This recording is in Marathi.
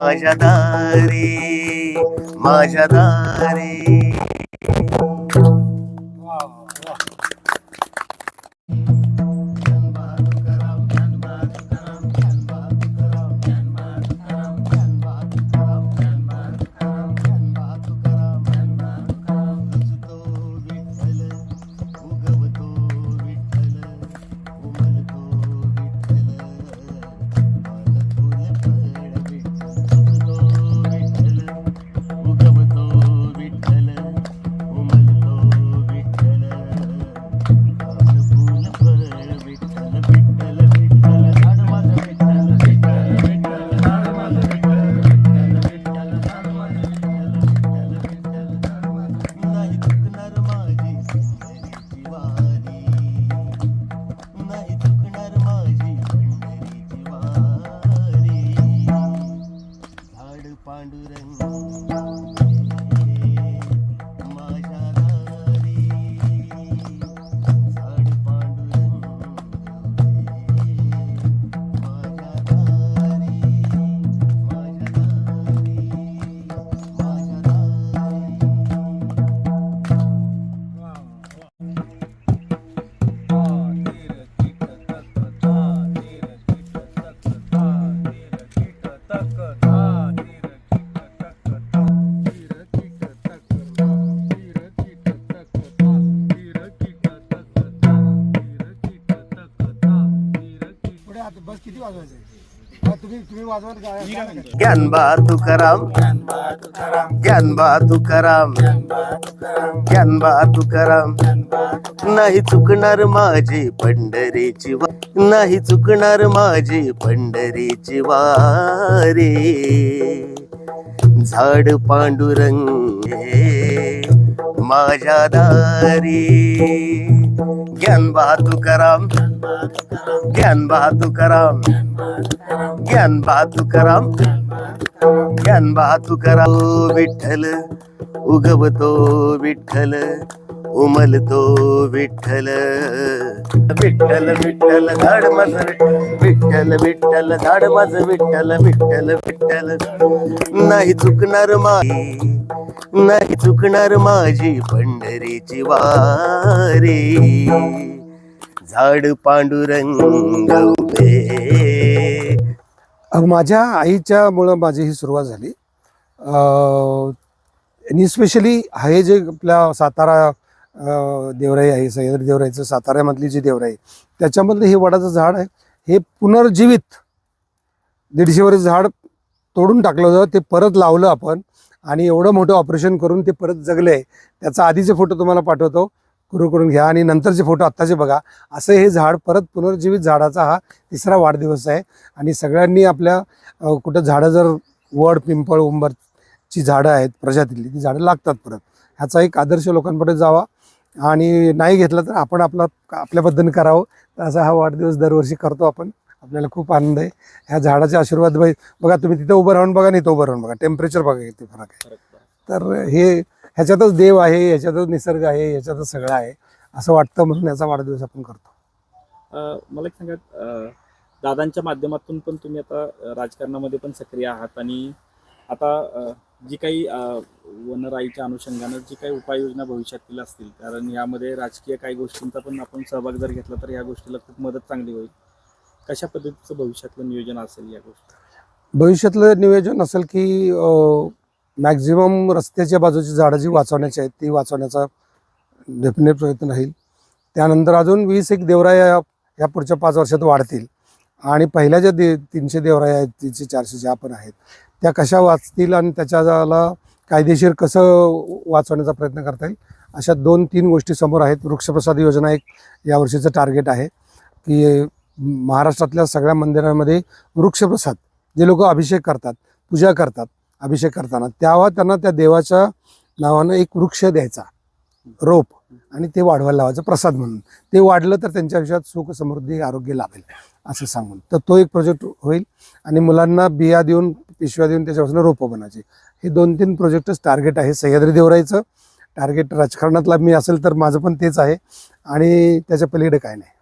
माझ्या दारी माझ्या दारी. आता बस किती वाजवायचं तुम्ही तुम्ही वाजवा ज्ञानबा तुकाराम. ज्ञानबा तुकाराम. ज्ञानबा तुकाराम. नाही चुकणार माझी पंढरीची वा नाही चुकणार माझी पंढरीची वारी झाड पांडुरंग माझ्या दारी. ज्ञानबा तुकाराम ज्ञानबा तुकाराम कराम तुकाराम ज्ञानबा तुकाराम विठ्ठल उगवतो विठ्ठल उमलतो विठ्ठल. विठ्ठल विठ्ठल झाड माझ विठ्ठल विठ्ठल झाड माझ विठ्ठल विठ्ठल विठ्ठल. नाही चुकणार माई. नाही चुकणार माझी पंढरीची वारी झाड पांडुरंग उभे. माझ्या आईच्या मुळे माझी ही सुरुवात झाली. अ, आणि स्पेशली हे जे आपल्या सातारा देवराई आहे सह्याद्री देवराईचं साताऱ्यामधली जी देवराई त्याच्यामधलं हे वडाचं झाड आहे. हे पुनर्जीवित दीडशे वर्ष झाड तोडून टाकलं होतं ते परत लावलं आपण. आणि एवढं मोठं ऑपरेशन करून ते परत जगले त्याचा आधीचे फोटो तुम्हाला पाठवतो. कुरू करून घ्या आणि नंतरचे फोटो आत्ताचे बघा. असं हे झाड परत पुनर्जीवित झाडाचा हा तिसरा वाढदिवस आहे. आणि सगळ्यांनी आपल्या कुठं झाडं जर वड पिंपळ उंबरची झाडं आहेत प्रजातीतली ती झाडं लागतात परत. ह्याचा एक आदर्श लोकांपुढे जावा. आणि नाही घेतला तर आपण आपला आपल्या पद्धतीने करावं. तर असा हा वाढदिवस दरवर्षी करतो आपण. आपल्याला खूप आनंद आहे. ह्या झाडाचे आशीर्वाद बाई बघा तुम्ही तिथं उभं राहून बघा नाही इथं उभं राहून बघा. टेम्परेचर बघा किती फरक आहे. तर हे ह्याच्यातच देव आहे ह्याच्यातच निसर्ग आहे ह्याच्यातच सगळं आहे. असं वाटतं म्हणून याचा वाढदिवस आपण करतो. मला एक सांगा दादांच्या माध्यमातून पण तुम्ही आता राजकारणामध्ये पण सक्रिय आहात आणि आता जी काही वनराईच्या अनुषंगानं जी काही उपाययोजना भविष्यातील असतील कारण यामध्ये राजकीय काही गोष्टींचा पण आपण सहभाग जर घेतला तर या गोष्टीला खूप मदत चांगली होईल. कशा पद्धतीचं भविष्यातलं नियोजन असेल या गोष्टी भविष्यातलं नियोजन असेल की मॅक्झिमम रस्त्याच्या बाजूची झाडं जी वाचवण्याची आहेत ती वाचवण्याचा डेफिनेट प्रयत्न राहील. त्यानंतर अजून वीस एक देवराया या- पुढच्या पाच वर्षात वाढतील. आणि पहिल्या ज्या दे तीनशे देवराया आहेत तीनशे चारशे ज्या पण आहेत त्या कशा वाचतील आणि त्याच्याला कायदेशीर कसं वाचवण्याचा प्रयत्न करता येईल अशा दोन तीन गोष्टी समोर आहेत. वृक्षप्रसाद योजना एक यावर्षीचं टार्गेट आहे की महाराष्ट्रातल्या सगळ्या मंदिरांमध्ये वृक्षप्रसाद जे लोक अभिषेक करतात पूजा करतात अभिषेक करताना तेव्हा त्यांना त्या देवाच्या नावानं एक वृक्ष द्यायचा रोप आणि ते वाढवायला लावायचं प्रसाद म्हणून. ते वाढलं तर त्यांच्या आयुष्यात सुख समृद्धी आरोग्य लाभेल असं सांगून. तर तो एक प्रोजेक्ट होईल आणि मुलांना बिया देऊन पिशव्या देऊन त्याच्यापासून रोपं बनायची. हे दोन तीन प्रोजेक्टच टार्गेट आहे. सह्याद्री देवरायचं टार्गेट राजकारणातला मी असेल तर माझं पण तेच आहे. आणि त्याच्या पलीकडे काय नाही.